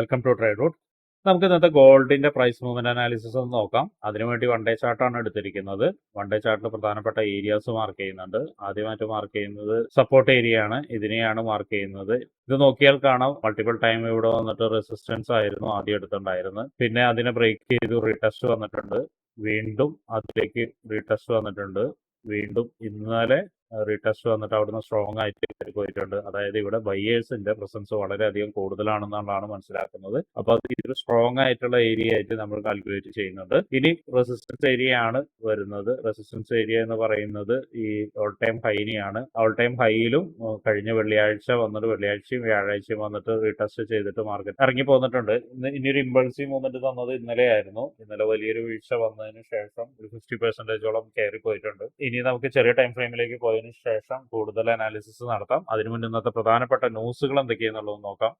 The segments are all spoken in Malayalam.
വെൽക്കം ടു ട്രേഡ് റൂട്ട് നമുക്ക് ഇന്നത്തെ ഗോൾഡിന്റെ പ്രൈസ് മൂവ്മെന്റ് അനാലിസിസ് ഒന്ന് നോക്കാം. അതിനുവേണ്ടി വൺ ഡേ ചാർട്ടാണ് എടുത്തിരിക്കുന്നത്. വൺ ഡേ ചാർട്ടിൽ പ്രധാനപ്പെട്ട ഏരിയാസ് മാർക്ക് ചെയ്യുന്നുണ്ട്. ആദ്യമായിട്ട് മാർക്ക് ചെയ്യുന്നത് സപ്പോർട്ട് ഏരിയ ആണ്. ഇതിനെയാണ് മാർക്ക് ചെയ്യുന്നത്. ഇത് നോക്കിയാൽ കാണാം. മൾട്ടിപ്പിൾ ടൈം ഇവിടെ വന്നിട്ട് റെസിസ്റ്റൻസ് ആയിരുന്നു ആദ്യം എടുത്തിട്ടുണ്ടായിരുന്നത്. പിന്നെ അതിനെ ബ്രേക്ക് ചെയ്തു റീടെസ്റ്റ് വന്നിട്ടുണ്ട്. വീണ്ടും അതിലേക്ക് റീടെസ്റ്റ് വന്നിട്ടുണ്ട്. വീണ്ടും ഇന്നലെ റീടെസ്റ്റ് വന്നിട്ട് അവിടുന്ന് സ്ട്രോങ് ആയിട്ട് പോയിട്ടുണ്ട്. അതായത് ഇവിടെ ബയ്യേഴ്സിന്റെ പ്രസൻസ് വളരെയധികം കൂടുതലാണെന്നുള്ളതാണ് മനസ്സിലാക്കുന്നത്. അപ്പൊ അത് ഇതൊരു സ്ട്രോങ് ആയിട്ടുള്ള ഏരിയ ആയിട്ട് നമ്മൾ കാൽക്കുലേറ്റ് ചെയ്യുന്നുണ്ട്. ഇനി റെസിസ്റ്റൻസ് ഏരിയ ആണ് വരുന്നത്. റെസിസ്റ്റൻസ് ഏരിയ എന്ന് പറയുന്നത് ഈ ഓൾ ടൈം ഹൈനെയാണ് ഓൾ ടൈം ഹൈയിലും കഴിഞ്ഞ വെള്ളിയാഴ്ച വന്നിട്ട് വെള്ളിയാഴ്ചയും വ്യാഴാഴ്ചയും വന്നിട്ട് റീടെസ്റ്റ് ചെയ്തിട്ട് മാർക്കറ്റ് ഇറങ്ങി പോന്നിട്ടുണ്ട്. ഇനി ഒരു ഇമ്പൾസീവ് മൂവ്മെന്റ് തന്നത് ഇന്നലെ ആയിരുന്നു. ഇന്നലെ വലിയൊരു വീഴ്ച വന്നതിന് ശേഷം ഒരു ഫിഫ്റ്റി പെർസെന്റേജോളം കയറി പോയിട്ടുണ്ട് ഇനി നമുക്ക് ചെറിയ ടൈം ഫ്രെയിമിലേക്ക് പോയതിനു ശേഷം കൂടുതൽ അനാലിസിസ് നടത്താം. അതിനു മുന്നേ ഇന്നത്തെ പ്രധാനപ്പെട്ട ന്യൂസുകൾ എന്തൊക്കെയാണെന്നുള്ളത് നോക്കാം.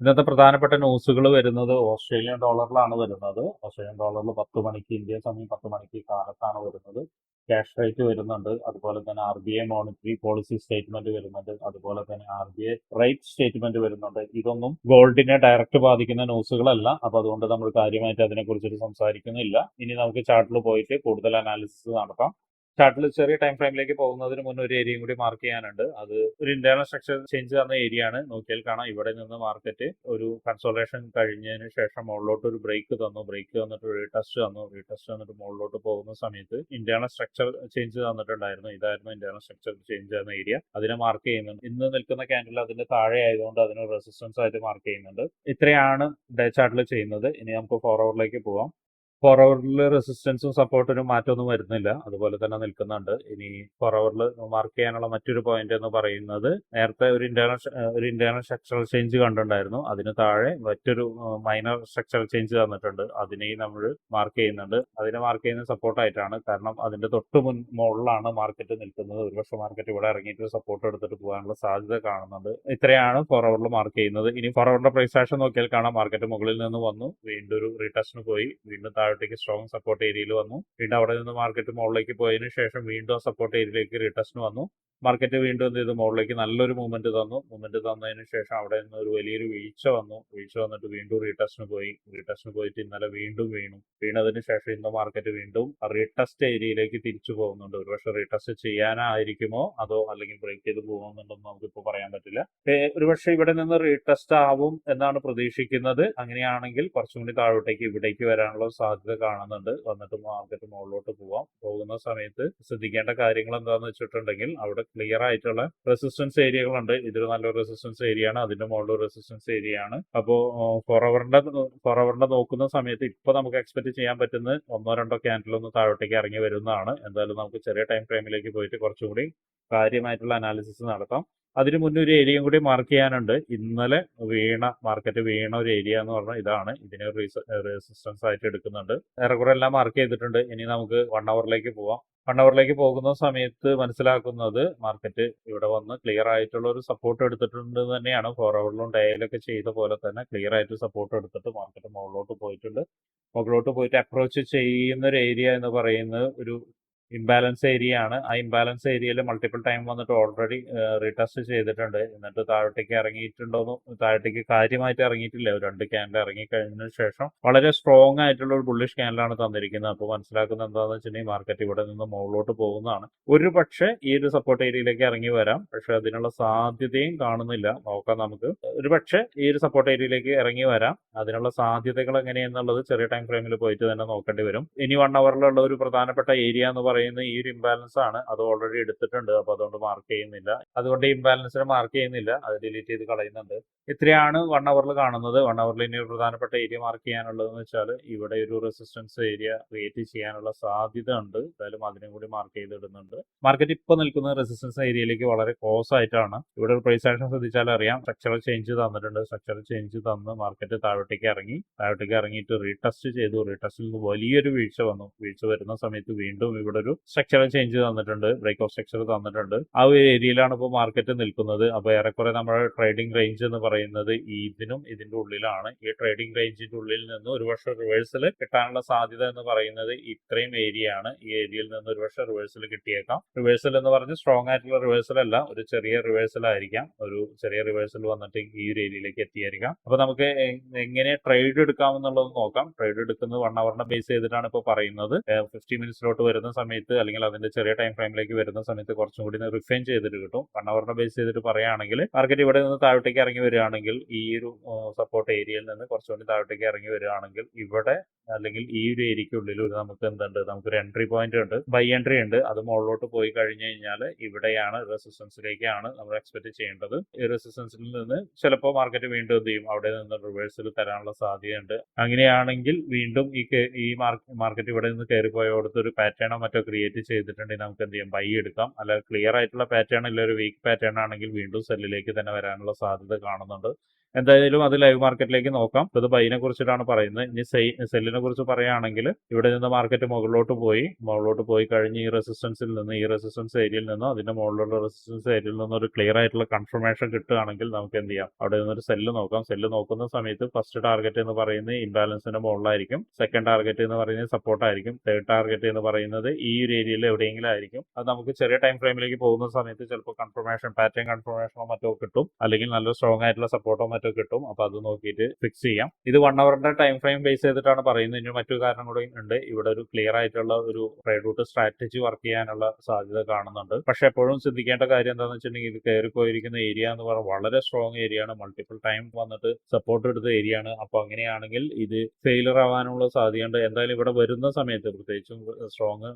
ഇന്നത്തെ പ്രധാനപ്പെട്ട ന്യൂസുകൾ വരുന്നത് ഓസ്ട്രേലിയൻ ഡോളറിലാണ് വരുന്നത്. ഓസ്ട്രേലിയൻ ഡോളറിൽ പത്ത് മണിക്ക് ഇന്ത്യ സമയം പത്ത് മണിക്ക് കാലത്താണ് വരുന്നത്. ക്യാഷ് റേറ്റ് വരുന്നുണ്ട്. അതുപോലെ തന്നെ R B I monetary policy statement വരുന്നുണ്ട്. അതുപോലെ തന്നെ R B I rate statement വരുന്നുണ്ട്. ഇതൊന്നും ഗോൾഡിനെ ഡയറക്റ്റ് ബാധിക്കുന്ന ന്യൂസുകളല്ല അപ്പൊ അതുകൊണ്ട് നമ്മൾ കാര്യമായിട്ട് അതിനെ കുറിച്ചിട്ട് സംസാരിക്കുന്നില്ല. ഇനി നമുക്ക് ചാർട്ടിൽ പോയിട്ട് കൂടുതൽ അനാലിസിസ് നടത്താം. ചാർട്ടിൽ ചെറിയ ടൈം ഫ്രെയിമിലേക്ക് പോകുന്നതിന് മുന്നേ ഒരു ഏരിയയും കൂടി മാർക്ക് ചെയ്യാനുണ്ട്. അത് ഒരു ഇന്റേണൽ സ്ട്രക്ചർ ചേഞ്ച് തന്ന ഏരിയ ആണ്. നോക്കിയാൽ കാണാം. ഇവിടെ നിന്ന് മാർക്കറ്റ് ഒരു കൺസോളേഷൻ കഴിഞ്ഞതിന് ശേഷം മുകളിലോട്ട് ഒരു ബ്രേക്ക് തന്നു. ബ്രേക്ക് തന്നിട്ട് റീടെസ്റ്റ് തന്നു. ടെസ്റ്റ് തന്നിട്ട് മുകളിലോട്ട് പോകുന്ന സമയത്ത് ഇന്റേണൽ സ്ട്രക്ചർ ചേഞ്ച് തന്നിട്ടുണ്ടായിരുന്നു. ഇതായിരുന്നു ഇന്റേണൽ സ്ട്രക്ചർ ചേഞ്ച് തന്ന ഏരിയ അതിനെ മാർക്ക് ചെയ്യുന്നുണ്ട്. ഇന്ന് നിൽക്കുന്ന ക്യാൻഡിൽ അതിന്റെ താഴെ ആയതുകൊണ്ട് അതിന് റെസിസ്റ്റൻസ് ആയിട്ട് മാർക്ക് ചെയ്യുന്നുണ്ട്. ഇത്രയാണ് ഡേ ചാർട്ടിൽ ചെയ്യുന്നത്. ഇനി നമുക്ക് ഫോർവേഡിലേക്ക് പോവാം. ഫോർവേഡിൽ റെസിസ്റ്റൻസും സപ്പോർട്ടിനും മാറ്റമൊന്നും വരുന്നില്ല. അതുപോലെ തന്നെ നിൽക്കുന്നുണ്ട്. ഇനി ഫോർവേഡിൽ മാർക്ക് ചെയ്യാനുള്ള മറ്റൊരു പോയിന്റ് എന്ന് പറയുന്നത് നേരത്തെ ഒരു ഇന്റേണൽ ഒരു ഇന്റേണൽ സ്ട്രക്ചറൽ ചേഞ്ച് കണ്ടിട്ടുണ്ടായിരുന്നു. അതിന് താഴെ മറ്റൊരു മൈനർ സ്ട്രക്ചറൽ ചേഞ്ച് തന്നിട്ടുണ്ട്. അതിനെയും നമ്മൾ മാർക്ക് ചെയ്യുന്നുണ്ട്. അതിനെ മാർക്ക് ചെയ്യുന്ന സപ്പോർട്ടായിട്ടാണ് കാരണം അതിന്റെ തൊട്ട് മുൻ മുകളിലാണ് മാർക്കറ്റ് നിൽക്കുന്നത്. ഒരുപക്ഷെ മാർക്കറ്റ് ഇവിടെ ഇറങ്ങിയിട്ട് സപ്പോർട്ട് എടുത്തിട്ട് പോകാനുള്ള സാധ്യത കാണുന്നുണ്ട്. ഇത്രയാണ് ഫോർവേഡിൽ മാർക്ക് ചെയ്യുന്നത്. ഇനി ഫോർവേഡിന്റെ പ്രൈസ് ആക്ഷൻ നോക്കിയാൽ കാണാം. മാർക്കറ്റ് മുകളിൽ നിന്ന് വന്നു. വീണ്ടും ഒരു റീടെസ്റ്റിന് പോയി. വീണ്ടും താഴോട്ടേക്ക് സ്ട്രോങ് സപ്പോർട്ട് ഏരിയയിൽ വന്നു. വീണ്ടും അവിടെ നിന്ന് മാർക്കറ്റ് മുകളിലേക്ക് പോയതിനു ശേഷം വീണ്ടും സപ്പോർട്ട് ഏരിയയിലേക്ക് റീടെസ്റ്റിന് വന്നു. മാർക്കറ്റ് വീണ്ടും എന്ത് ചെയ്തു? മുകളിലേക്ക് നല്ലൊരു മൂവ്മെന്റ് തന്നു. മൂവ്മെന്റ് തന്നതിന് ശേഷം അവിടെ നിന്ന് ഒരു വലിയൊരു വീഴ്ച വന്നു. വീഴ്ച വന്നിട്ട് വീണ്ടും റീടെസ്റ്റിന് പോയി. റീടെസ്റ്റിന് പോയിട്ട് ഇന്നലെ വീണ്ടും വീണു. വീണതിന് ശേഷം ഇന്ന് മാർക്കറ്റ് വീണ്ടും റീടെസ്റ്റ് ഏരിയയിലേക്ക് തിരിച്ചു പോകുന്നുണ്ട്. ഒരുപക്ഷെ റീടെസ്റ്റ് ചെയ്യാനായിരിക്കുമോ? അതോ അല്ലെങ്കിൽ ബ്രേക്ക് ചെയ്ത് പോകുന്നുണ്ടെന്ന് നമുക്കിപ്പോൾ പറയാൻ പറ്റില്ല. ഒരുപക്ഷെ ഇവിടെ നിന്ന് റീടെസ്റ്റ് ആവും എന്നാണ് പ്രതീക്ഷിക്കുന്നത്. അങ്ങനെയാണെങ്കിൽ കുറച്ചും കൂടി താഴോട്ടേക്ക് ഇവിടേക്ക് വരാനുള്ള സാധ്യത കാണുന്നുണ്ട്. വന്നിട്ട് മാർക്കറ്റ് മുകളിലോട്ട് പോവാം. പോകുന്ന സമയത്ത് ശ്രദ്ധിക്കേണ്ട കാര്യങ്ങൾ എന്താണെന്ന് വെച്ചിട്ടുണ്ടെങ്കിൽ അവിടെ ക്ലിയർ ആയിട്ടുള്ള റെസിസ്റ്റൻസ് ഏരിയകളുണ്ട് ഇതൊരു നല്ലൊരു റെസിസ്റ്റൻസ് ഏരിയ ആണ്. അതിന്റെ മുകളിൽ റെസിസ്റ്റൻസ് ഏരിയ ആണ്. അപ്പോൾ ഫോറവറിന്റെ ഫോറവറിന്റെ നോക്കുന്ന സമയത്ത് ഇപ്പൊ നമുക്ക് എക്സ്പെക്ട് ചെയ്യാൻ പറ്റുന്ന ഒന്നോ രണ്ടോ ക്യാൻഡിൽ ഒന്ന് താഴോട്ടേക്ക് ഇറങ്ങി വരുന്നതാണ്. എന്തായാലും നമുക്ക് ചെറിയ ടൈം ഫ്രെയിമിലേക്ക് പോയിട്ട് കുറച്ചുകൂടി കാര്യമായിട്ടുള്ള അനാലിസിസ് നടത്താം. അതിനു മുന്നേ ഒരു ഏരിയയും കൂടി മാർക്ക് ചെയ്യാനുണ്ട്. ഇന്നലെ വീണ മാർക്കറ്റ് വീണ ഒരു ഏരിയ എന്ന് പറഞ്ഞാൽ ഇതാണ്. ഇതിനെ റെസിസ്റ്റൻസ് ആയിട്ട് എടുക്കുന്നുണ്ട്. ഏറെക്കുറെ എല്ലാം മാർക്ക് ചെയ്തിട്ടുണ്ട്. ഇനി നമുക്ക് വൺ അവറിലേക്ക് പോവാം. വൺ അവറിലേക്ക് പോകുന്ന സമയത്ത് മനസ്സിലാക്കുന്നത് മാർക്കറ്റ് ഇവിടെ വന്ന് ക്ലിയർ ആയിട്ടുള്ള ഒരു സപ്പോർട്ട് എടുത്തിട്ടുണ്ട് തന്നെയാണ്. ഫോർ അവറിലും ഡയലൊക്കെ ചെയ്ത പോലെ തന്നെ ക്ലിയർ ആയിട്ട് സപ്പോർട്ട് എടുത്തിട്ട് മാർക്കറ്റ് മുകളിലോട്ട് പോയിട്ടുണ്ട്. മുകളിലോട്ട് പോയിട്ട് അപ്രോച്ച് ചെയ്യുന്ന ഒരു ഏരിയ എന്ന് പറയുന്നത് ഒരു ഇംബാലൻസ് ഏരിയ ആണ്. ആ ഇംബാലൻസ് ഏരിയയിൽ മൾട്ടിപ്പിൾ ടൈം വന്നിട്ട് ഓൾറെഡി റീടെസ്റ്റ് ചെയ്തിട്ടുണ്ട്. എന്നിട്ട് താഴോട്ടേക്ക് ഇറങ്ങിയിട്ടുണ്ടോന്ന് താഴോട്ടേക്ക് കാര്യമായിട്ട് ഇറങ്ങിയിട്ടില്ല. രണ്ട് ക്യാൻഡിൽ ഇറങ്ങി കഴിഞ്ഞതിന് ശേഷം വളരെ സ്ട്രോങ് ആയിട്ടുള്ള ഒരു ബുള്ളിഷ് ക്യാൻഡിലാണ് തന്നിരിക്കുന്നത്. അപ്പോൾ മനസ്സിലാക്കുന്നത് എന്താണെന്ന് വെച്ചിട്ടുണ്ടെങ്കിൽ മാർക്കറ്റ് ഇവിടെ നിന്ന് മുകളിലോട്ട് പോകുന്നതാണ്. ഒരു പക്ഷേ ഈ ഒരു സപ്പോർട്ട് ഏരിയയിലേക്ക് ഇറങ്ങി വരാം. പക്ഷെ അതിനുള്ള സാധ്യതയും കാണുന്നില്ല. നോക്കാം നമുക്ക്. ഒരു പക്ഷേ ഈ ഒരു സപ്പോർട്ട് ഏരിയയിലേക്ക് ഇറങ്ങി വരാം. അതിനുള്ള സാധ്യതകൾ എങ്ങനെയെന്നുള്ളത് ചെറിയ ടൈം ഫ്രെയിമിൽ പോയിട്ട് തന്നെ നോക്കേണ്ടി വരും. ഇനി വൺ അവറിലുള്ള ഒരു പ്രധാനപ്പെട്ട ഏരിയ എന്ന് പറയുന്നത് ഈ ഒരു ഇംബാലൻസ് ആണ്. അത് ഓൾറെഡി എടുത്തിട്ടുണ്ട്. അപ്പോൾ അതുകൊണ്ട് മാർക്ക് ചെയ്യുന്നില്ല. അതുകൊണ്ട് ഇംബാലൻസിനെ മാർക്ക് ചെയ്യുന്നില്ല. അത് ഡിലീറ്റ് ചെയ്ത് കളയുന്നുണ്ട്. ഇത്രയാണ് വൺ അവറിൽ കാണുന്നത്. വൺ അവറിൽ ഇനി പ്രധാനപ്പെട്ട ഏരിയ മാർക്ക് ചെയ്യാനുള്ളതെന്ന് വെച്ചാൽ ഇവിടെ ഒരു റെസിസ്റ്റൻസ് ഏരിയ ക്രിയേറ്റ് ചെയ്യാനുള്ള സാധ്യത ഉണ്ട്. എന്തായാലും അതിനും കൂടി മാർക്ക് ചെയ്തിടുന്നുണ്ട്. മാർക്കറ്റ് ഇപ്പോൾ നിൽക്കുന്ന റെസിസ്റ്റൻസ് ഏരിയയിലേക്ക് വളരെ ക്ലോസ് ആയിട്ടാണ്. ഇവിടെ ഒരു പ്രൈസ് ആക്ഷൻ ശ്രദ്ധിച്ചാൽ അറിയാം. സ്ട്രക്ചറൽ ചേഞ്ച് തന്നിട്ടുണ്ട്. സ്ട്രക്ചറൽ ചേഞ്ച് തന്ന് മാർക്കറ്റ് താഴോട്ടേക്ക് ഇറങ്ങി. താഴോട്ടേക്ക് ഇറങ്ങിയിട്ട് റീടെസ്റ്റ് ചെയ്തു. റീടെസ്റ്റിൽ വലിയൊരു വീഴ്ച വന്നു. വീഴ്ച വരുന്ന സമയത്ത് വീണ്ടും ഇവിടെ ഒരു ഒരു സ്ട്രക്ചർ ചേഞ്ച് തന്നിട്ടുണ്ട്. ബ്രേക്ക് ഓഫ് സ്ട്രക്ചർ തന്നിട്ടുണ്ട്. ആ ഒരു ഏരിയയിലാണ് ഇപ്പോൾ മാർക്കറ്റ് നിൽക്കുന്നത്. അപ്പോൾ ഏറെക്കുറെ നമ്മുടെ ട്രേഡിംഗ് റേഞ്ച് എന്ന് പറയുന്നത് ഇതിനും ഇതിന്റെ ഉള്ളിലാണ്. ഈ ട്രേഡിംഗ് റേഞ്ചിന്റെ ഉള്ളിൽ നിന്ന് ഒരു വർഷം റിവേഴ്സൽ കിട്ടാനുള്ള സാധ്യത എന്ന് പറയുന്നത് ഇത്രയും ഏരിയ ആണ്. ഈ ഏരിയയിൽ നിന്ന് ഒരു വർഷം റിവേഴ്സൽ കിട്ടിയേക്കാം. റിവേഴ്സൽ എന്ന് പറഞ്ഞ് സ്ട്രോങ് ആയിട്ടുള്ള റിവേഴ്സൽ അല്ല ഒരു ചെറിയ റിവേഴ്സൽ ആയിരിക്കാം. ഒരു ചെറിയ റിവേഴ്സൽ വന്നിട്ട് ഈ ഒരു ഏരിയയിലേക്ക് എത്തിയായിരിക്കാം. അപ്പൊ നമുക്ക് എങ്ങനെ ട്രേഡ് എടുക്കാം എന്നുള്ളത് നോക്കാം. ട്രേഡ് എടുക്കുന്നത് വൺ അവറിനെ ബേസ് ചെയ്തിട്ടാണ് ഇപ്പോൾ പറയുന്നത്. ഫിഫ്റ്റി മിനിറ്റ്സിലോട്ട് വരുന്ന സമയത്ത് അല്ലെങ്കിൽ അതിന്റെ ചെറിയ ടൈം ഫ്രെയിമിലേക്ക് വരുന്ന സമയത്ത് കുറച്ചും കൂടി റിഫൈൻ ചെയ്തിട്ട് കിട്ടും. വൺ അവറിനെ ബേസ് ചെയ്തിട്ട് പറയുകയാണെങ്കിൽ മാർക്കറ്റ് ഇവിടെ നിന്ന് താഴോട്ടേക്ക് ഇറങ്ങി വരികയാണെങ്കിൽ ഈ ഒരു സപ്പോർട്ട് ഏരിയയിൽ നിന്ന് കുറച്ചുകൂടി താഴോട്ടേക്ക് ഇറങ്ങി വരികയാണെങ്കിൽ ഇവിടെ അല്ലെങ്കിൽ ഈ ഒരു ഏരിയക്കുള്ളിൽ ഒരു നമുക്ക് എന്തുണ്ട്? നമുക്കൊരു എൻട്രി പോയിന്റ് ഉണ്ട്. ബൈ എൻട്രി ഉണ്ട്. അത് മുകളിലോട്ട് പോയി കഴിഞ്ഞു കഴിഞ്ഞാൽ ഇവിടെയാണ് റെസിസ്റ്റൻസിലേക്കാണ് നമ്മൾ എക്സ്പെക്ട് ചെയ്യേണ്ടത്. ഈ റെസിസ്റ്റൻസിൽ നിന്ന് ചിലപ്പോൾ മാർക്കറ്റ് വീണ്ടും എന്ത് ചെയ്യും? അവിടെ നിന്ന് റിവേഴ്സൽ തരാനുള്ള സാധ്യതയുണ്ട്. അങ്ങനെയാണെങ്കിൽ വീണ്ടും ഈ ഈ മാർക്കറ്റ് ഇവിടെ നിന്ന് കയറി പോയോടത്ത് ഒരു പാറ്റേണോ മറ്റോ ക്രിയേറ്റ് ചെയ്തിട്ടുണ്ടെങ്കിൽ നമുക്ക് എന്ത് ചെയ്യാം? ബൈ എടുക്കാം. അല്ല ക്ലിയർ ആയിട്ടുള്ള പാറ്റേൺ ഇല്ല. ഒരു വീക്ക് പാറ്റേൺ ആണെങ്കിൽ വീണ്ടും സെല്ലിലേക്ക് തന്നെ വരാനുള്ള സാധ്യത കാണുന്നുണ്ട്. എന്തായാലും അത് ലൈവ് മാർക്കറ്റിലേക്ക് നോക്കാം. ഇത് ബൈനെ കുറിച്ചിട്ടാണ് പറയുന്നത്. ഇനി സെല്ലിനെ കുറിച്ച് പറയുകയാണെങ്കിൽ ഇവിടെ നിന്ന് മാർക്കറ്റ് മുകളിലോട്ട് പോയി. മുകളിലോട്ട് പോയി കഴിഞ്ഞ് ഈ റെസിസ്റ്റൻസിൽ നിന്ന് ഈ റെസിസ്റ്റൻസ് ഏരിയയിൽ നിന്നോ അതിന്റെ മുകളിലുള്ള റെസിസ്റ്റൻസ് ഏരിയയിൽ നിന്ന് ഒരു ക്ലിയർ ആയിട്ടുള്ള കൺഫർമേഷൻ കിട്ടുകയാണെങ്കിൽ നമുക്ക് എന്ത് ചെയ്യാം? അവിടെ നിന്നൊരു സെല്ല് നോക്കാം. സെല്ല് നോക്കുന്ന സമയത്ത് ഫസ്റ്റ് ടാർഗറ്റ് എന്ന് പറയുന്നത് ഇംബാലൻസിന്റെ മുകളിലായിരിക്കും. സെക്കൻഡ് ടാർഗറ്റ് എന്ന് പറയുന്നത് സപ്പോർട്ട് ആയിരിക്കും. തേർഡ് ടാർഗറ്റ് എന്ന് പറയുന്നത് ഈ ഒരു ഏരിയയിൽ എവിടെയെങ്കിലും ആയിരിക്കും. അത് നമുക്ക് ചെറിയ ടൈം ഫ്രെയിമിലേക്ക് പോകുന്ന സമയത്ത് ചിലപ്പോൾ കൺഫർമേഷൻ പാറ്റേൺ കൺഫർമേഷനോ മറ്റോ കിട്ടും. അല്ലെങ്കിൽ നല്ല സ്ട്രോങ് ആയിട്ടുള്ള സപ്പോർട്ടോ മറ്റോ കിട്ടും. അപ്പൊ അത് നോക്കിയിട്ട് ഫിക്സ് ചെയ്യാം. ഇത് വൺ അവറിന്റെ ടൈം ഫ്രെയിം ബേസ് ചെയ്തിട്ടാണ് പറയുന്നത്. ഇനി മറ്റു കാരണം കൂടി ഉണ്ട്. ഇവിടെ ഒരു ക്ലിയർ ആയിട്ടുള്ള ഒരു ട്രേഡ് റൂട്ട് സ്ട്രാറ്റജി വർക്ക് ചെയ്യാനുള്ള സാധ്യത കാണുന്നുണ്ട്. പക്ഷെ എപ്പോഴും ശ്രദ്ധിക്കേണ്ട കാര്യം എന്താണെന്ന് വെച്ചിട്ടുണ്ടെങ്കിൽ ഇത് കയറി പോയിരിക്കുന്ന ഏരിയ എന്ന് പറഞ്ഞാൽ വളരെ സ്ട്രോങ് ഏരിയ ആണ്. മൾട്ടിപ്പിൾ ടൈം വന്നിട്ട് സപ്പോർട്ട് എടുത്ത ഏരിയ ആണ്. അപ്പൊ അങ്ങനെയാണെങ്കിൽ ഇത് ഫെയിലർ ആവാനുള്ള സാധ്യതയുണ്ട്. എന്തായാലും ഇവിടെ വരുന്ന സമയത്ത് പ്രത്യേകിച്ചും സ്ട്രോങ്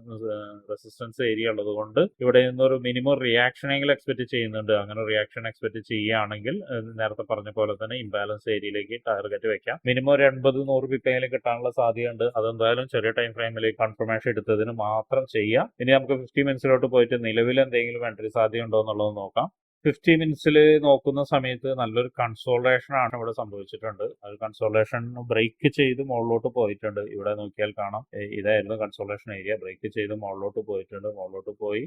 റെസിസ്റ്റൻസ് ഏരിയ ഉള്ളത് കൊണ്ട് ഇവിടെ നിന്നൊരു മിനിമം റിയാക്ഷനെങ്കിലും എക്സ്പെക്ട് ചെയ്യുന്നുണ്ട്. അങ്ങനെ റിയാക്ഷൻ എക്സ്പെക്ട് ചെയ്യുകയാണെങ്കിൽ നേരത്തെ പറഞ്ഞ പോലെ തന്നെ ഇംബാലൻസ് ഏരിയയിലേക്ക് ടാർഗറ്റ് വെക്കാം. മിനിമം ഒരു എൺപത് നൂറ് പിപ്പയിലും കിട്ടാനുള്ള സാധ്യതയുണ്ട്. അതെന്തായാലും ചെറിയ ടൈം ഫ്രെയിമിലേക്ക് കൺഫർമേഷൻ എടുത്തതിന് മാത്രം ചെയ്യാം. ഇനി നമുക്ക് ഫിഫ്റ്റി മിനിറ്റ്സിലോട്ട് പോയിട്ട് നിലവിൽ എന്തെങ്കിലും എൻട്രി സാധ്യത ഉണ്ടോ എന്നുള്ളത് നോക്കാം. ഫിഫ്റ്റി മിനിറ്റ്സിൽ നോക്കുന്ന സമയത്ത് നല്ലൊരു കൺസോൾട്ടേഷൻ ആണ് ഇവിടെ സംഭവിച്ചിട്ടുണ്ട്. അത് കൺസോൾട്ടേഷൻ ബ്രേക്ക് ചെയ്ത് മുകളിലോട്ട് പോയിട്ടുണ്ട്. ഇവിടെ നോക്കിയാൽ കാണാം. ഇതായിരുന്നു കൺസോൾട്ടേഷൻ ഏരിയ ബ്രേക്ക് ചെയ്ത് മുകളിലോട്ട് പോയിട്ടുണ്ട്. മുകളിലോട്ട് പോയി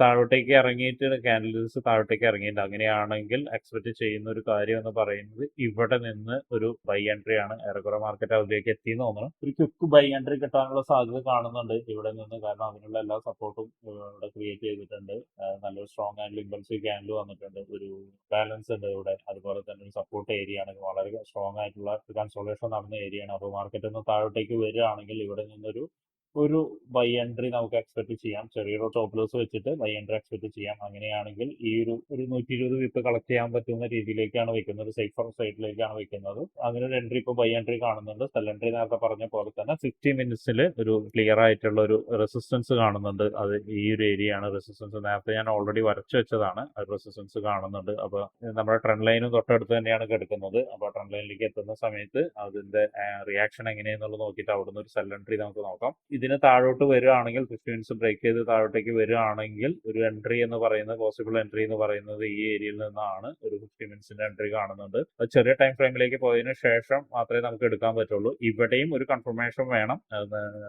താഴോട്ടേക്ക് ഇറങ്ങിയിട്ട് കാൻഡിൽസ് താഴോട്ടേക്ക് ഇറങ്ങിയിട്ടുണ്ട്. അങ്ങനെയാണെങ്കിൽ എക്സ്പെക്ട് ചെയ്യുന്ന ഒരു കാര്യം എന്ന് പറയുന്നത് ഇവിടെ നിന്ന് ഒരു ബൈ എൻട്രി ആണ്. ഏറെക്കുറെ മാർക്കറ്റ് എത്തി എന്ന് തോന്നുന്നു ഒരു ക്വിക്ക് ബൈ എൻട്രി കിട്ടാനുള്ള സാധ്യത കാണുന്നുണ്ട് ഇവിടെ നിന്ന്. കാരണം അതിനുള്ള എല്ലാ സപ്പോർട്ടും ഇവിടെ ക്രിയേറ്റ് ചെയ്തിട്ടുണ്ട്. നല്ലൊരു സ്ട്രോങ് ആൻഡ് ഇമ്പൾസീവ് ക്യാൻഡിൽ വന്നിട്ടുണ്ട്. ഒരു ബാലൻസ് ഉണ്ട് ഇവിടെ. അതുപോലെ തന്നെ ഒരു സപ്പോർട്ട് ഏരിയ ആണ്. വളരെ സ്ട്രോങ് ആയിട്ടുള്ള കൺസോളേഷൻ നടന്ന ഏരിയ ആണ്. അപ്പോൾ മാർക്കറ്റ് ഒന്ന് താഴോട്ടേക്ക് വരികയാണെങ്കിൽ ഇവിടെ നിന്നൊരു ഒരു ബൈ എൻട്രി നമുക്ക് എക്സ്പെക്ട് ചെയ്യാം. ചെറിയൊരു ടോപ്പ് ലോസ് വെച്ചിട്ട് ബൈ എൻട്രി എക്സ്പെക്ട് ചെയ്യാം. അങ്ങനെയാണെങ്കിൽ ഈ ഒരു ഒരു നൂറ്റി ഇരുപത് വിപ്പ് കളക്ട് ചെയ്യാൻ പറ്റുന്ന രീതിയിലേക്കാണ് വെക്കുന്നത്. സേഫർ സൈഡിലേക്കാണ് വെക്കുന്നത്. അങ്ങനെ ഒരു എൻട്രി ഇപ്പോൾ ബൈ എൻട്രി കാണുന്നുണ്ട്. സെൽ എൻട്രി നേരത്തെ പറഞ്ഞ പോലെ തന്നെ ഫിഫ്റ്റി മിനിറ്റ്സിൽ ഒരു ക്ലിയർ ആയിട്ടുള്ള ഒരു റെസിസ്റ്റൻസ് കാണുന്നുണ്ട്. അത് ഈ ഒരു ഏരിയ ആണ് റെസിസ്റ്റൻസ് നേരത്തെ ഞാൻ ഓൾറെഡി വരച്ചു വെച്ചതാണ്. റെസിസ്റ്റൻസ് കാണുന്നുണ്ട്. അപ്പോൾ നമ്മുടെ ട്രെൻഡ് ലൈനും തൊട്ടടുത്ത് തന്നെയാണ് കിടക്കുന്നത്. അപ്പോൾ ട്രെൻഡ് ലൈനിലേക്ക് എത്തുന്ന സമയത്ത് അതിന്റെ റിയാക്ഷൻ എങ്ങനെയെന്നുള്ളത് നോക്കിയിട്ട് അവിടുന്ന് ഒരു സെൽ എൻട്രി നമുക്ക് നോക്കാം. ഇതിന് താഴോട്ട് വരികയാണെങ്കിൽ ഫിഫ്റ്റി മിനിറ്റ്സ് ബ്രേക്ക് ചെയ്ത് താഴോട്ടേക്ക് വരികയാണെങ്കിൽ ഒരു എൻട്രി എന്ന് പറയുന്നത് പോസിബിൾ എൻട്രി എന്ന് പറയുന്നത് ഈ ഏരിയയിൽ നിന്നാണ് ഒരു ഫിഫ്റ്റി മിനിറ്റ്സിന്റെ എൻട്രി കാണുന്നത്. അത് ചെറിയ ടൈം ഫ്രെയിമിലേക്ക് പോയതിനു ശേഷം മാത്രമേ നമുക്ക് എടുക്കാൻ പറ്റുള്ളൂ. ഇവിടെയും ഒരു കൺഫർമേഷൻ വേണം.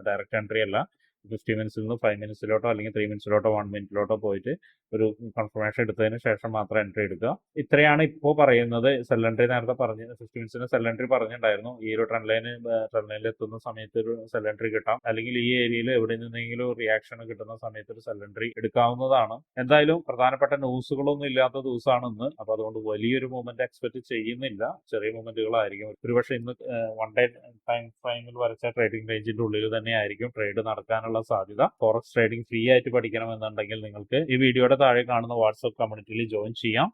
ഡയറക്റ്റ് എൻട്രി അല്ല. ഫിഫ്റ്റി മിനിറ്റ്സിൽ നിന്ന് ഫൈവ് മിനിറ്റ്സിലോട്ടോ അല്ലെങ്കിൽ ത്രീ മിനിറ്റ്സിലോട്ടോ വൺ മിനിറ്റിലോട്ടോ പോയിട്ട് ഒരു കൺഫർമേഷൻ എടുത്തതിന് ശേഷം മാത്രം എൻട്രി എടുക്കുക. ഇത്രയാണ് ഇപ്പോൾ പറയുന്നത്. സെൽ എൻട്രി നേരത്തെ പറഞ്ഞ് ഫിഫ്റ്റി മിനിറ്റ്സിന് സെൽ പറഞ്ഞിട്ടുണ്ടായിരുന്നു. ഈ ഒരു ട്രെൻഡ് ലൈന് ട്രെൻഡ് ലൈനിൽ എത്തുന്ന സമയത്ത് ഒരു സെൽ കിട്ടാം. അല്ലെങ്കിൽ ഈ ഏരിയയിൽ എവിടെ നിന്നെങ്കിലും റിയാക്ഷൻ കിട്ടുന്ന സമയത്ത് ഒരു സെൽ എൻട്രി എടുക്കാവുന്നതാണ്. എന്തായാലും പ്രധാനപ്പെട്ട ന്യൂസുകളൊന്നും ഇല്ലാത്ത ദിവസമാണെന്ന്. അപ്പോൾ അപ്പൊ അതുകൊണ്ട് വലിയൊരു മൂവ്മെന്റ് എക്സ്പെക്ട് ചെയ്യുന്നില്ല. ചെറിയ മൂവ്മെന്റുകളായിരിക്കും ഒരുപക്ഷെ ഇന്ന് വൺ ഡേ ടൈം ഫ്രെയിമിൽ വരച്ച ട്രേഡിംഗ് റേഞ്ചിന്റെ ഉള്ളിൽ തന്നെ ആയിരിക്കും ട്രേഡ് നടക്കാനുള്ള സാധ്യത. ഫോറക്സ് ട്രേഡിംഗ് ഫ്രീ ആയിട്ട് പഠിക്കണമെന്നുണ്ടെങ്കിൽ നിങ്ങൾക്ക് ഈ വീഡിയോയുടെ താഴെ കാണുന്ന വാട്സ്ആപ്പ് കമ്മ്യൂണിറ്റിയിൽ ജോയിൻ ചെയ്യാം.